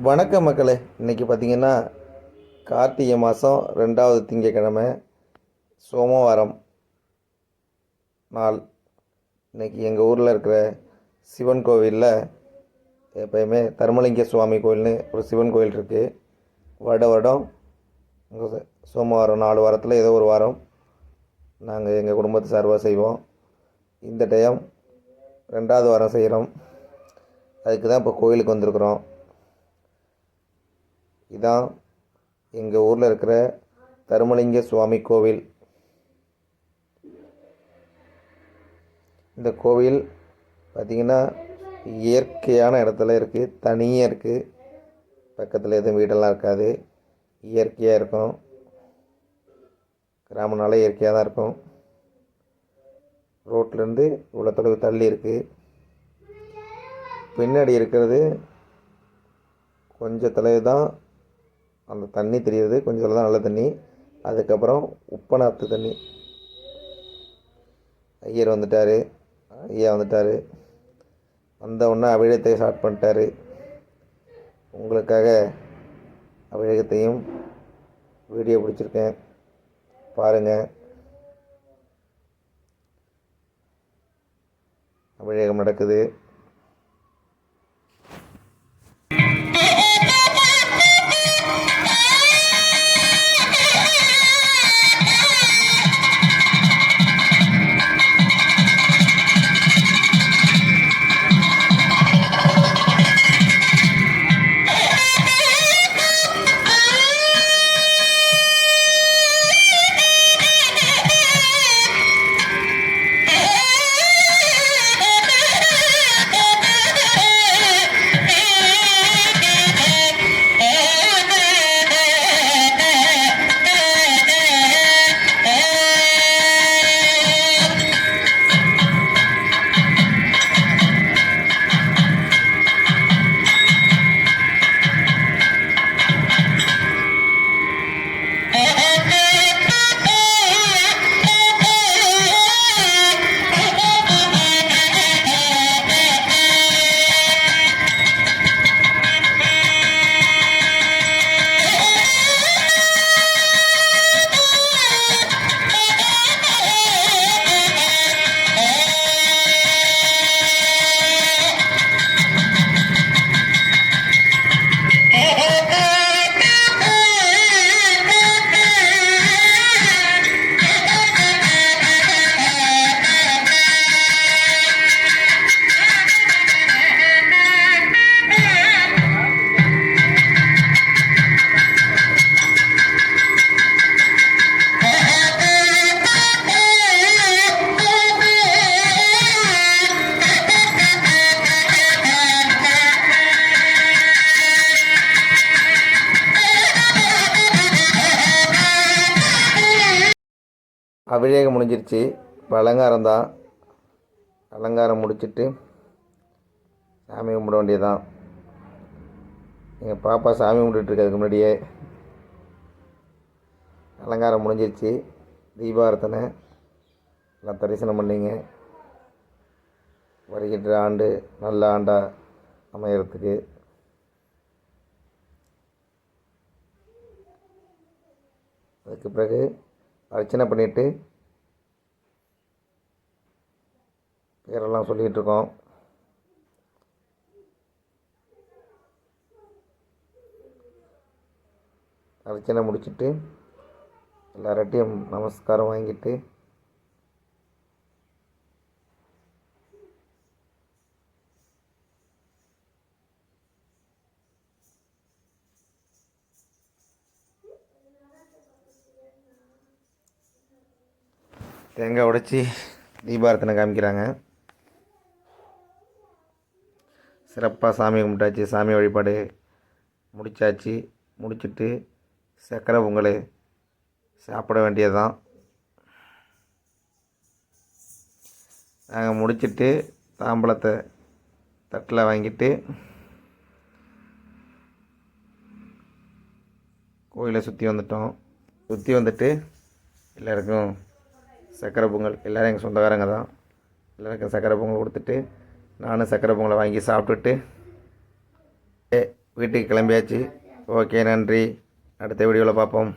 வணக்கம் மக்களே. இன்றைக்கி பார்த்தீங்கன்னா கார்த்திகை மாதம் ரெண்டாவது திங்கக்கிழமை சோமவாரம் நாள். இன்றைக்கி எங்கள் ஊரில் இருக்கிற சிவன் கோவிலில் எப்பயுமே தர்மலிங்க சுவாமி கோயில்னு ஒரு சிவன் கோயில் இருக்குது வருட வருடம் சோமவாரம் நாலு வாரத்தில் ஏதோ ஒரு வாரம் நாங்கள் எங்கள் குடும்பத்து சார்பாக செய்வோம். இந்த டைம் ரெண்டாவது வாரம் செய்கிறோம். அதுக்கு தான் இப்போ கோயிலுக்கு வந்திருக்குறோம். தான் எங்கள் ஊரில் இருக்கிற தருமலிங்க சுவாமி கோவில். இந்த கோவில் பார்த்திங்கன்னா இயற்கையான இடத்துல இருக்குது தனியாக இருக்குது பக்கத்தில் எதுவும் வீடெல்லாம் இருக்காது. இயற்கையாக இருக்கும். கிராமனால இயற்கையாக தான் இருக்கும். ரோட்லேருந்து இவ்வளோ தொலைவு தள்ளி இருக்குது பின்னாடி இருக்கிறது கொஞ்சம் தொலைவு தான் அந்த தண்ணி தெரியுது கொஞ்சம் தான் நல்ல தண்ணி. அதுக்கப்புறம் உப்பனாத்து தண்ணி. ஐயர் வந்துட்டார். ஐயா வந்துட்டார். வந்த உடனே அபிஷேகத்தை ஸ்டார்ட் பண்ணிட்டாரு. உங்களுக்காக அபிஷேகத்தையும் வீடியோ பிடிச்சிருக்கேன். பாருங்கள் அபிஷேகம் நடக்குது. அபிஷேகம் முடிஞ்சிருச்சு. இப்போ அலங்காரம் தான். அலங்காரம் முடிச்சுட்டு சாமி கும்பிட வேண்டியதான் எங்கள் பாப்பா சாமி கும்பிட்டுருக்கிறதுக்கு முன்னாடியே. அலங்காரம் முடிஞ்சிருச்சு. தீபாரத்தனை எல்லாம் தரிசனம் பண்ணிங்க. வருகின்ற ஆண்டு நல்ல ஆண்டாக அமையறதுக்கு. அதுக்கு பிறகு அர்ச்சனை பண்ணிவிட்டு பேரெல்லாம் சொல்லிகிட்டு இருக்கோம். அர்ச்சனை முடிச்சிட்டு எல்லார்ட்டையும் நமஸ்காரம் வாங்கிட்டு தேங்காய் உடைச்சி தீபாரத்தனை காமிக்கிறாங்க. சிறப்பாக சாமி கும்பிட்டாச்சு. சாமி வழிபாடு முடிச்சாச்சு. முடிச்சுட்டு சக்கரை பொங்கல் சாப்பிட வேண்டியது தான் நாங்கள் முடிச்சுட்டு தாம்பழத்தை தட்டில் வாங்கிட்டு கோயிலை சுற்றி வந்துட்டோம். சுற்றி வந்துட்டு எல்லாருக்கும் சக்கரை பொங்கல். எல்லோரும் எங்கள் சொந்தக்காரங்க தான். எல்லாருக்கும் சக்கரை பொங்கல் கொடுத்துட்டு நானும் சக்கரை பொங்கலை வாங்கி சாப்பிட்டுட்டு வீட்டுக்கு கிளம்பியாச்சு. ஓகே நன்றி. அடுத்த வீடியோவில் பார்ப்போம்.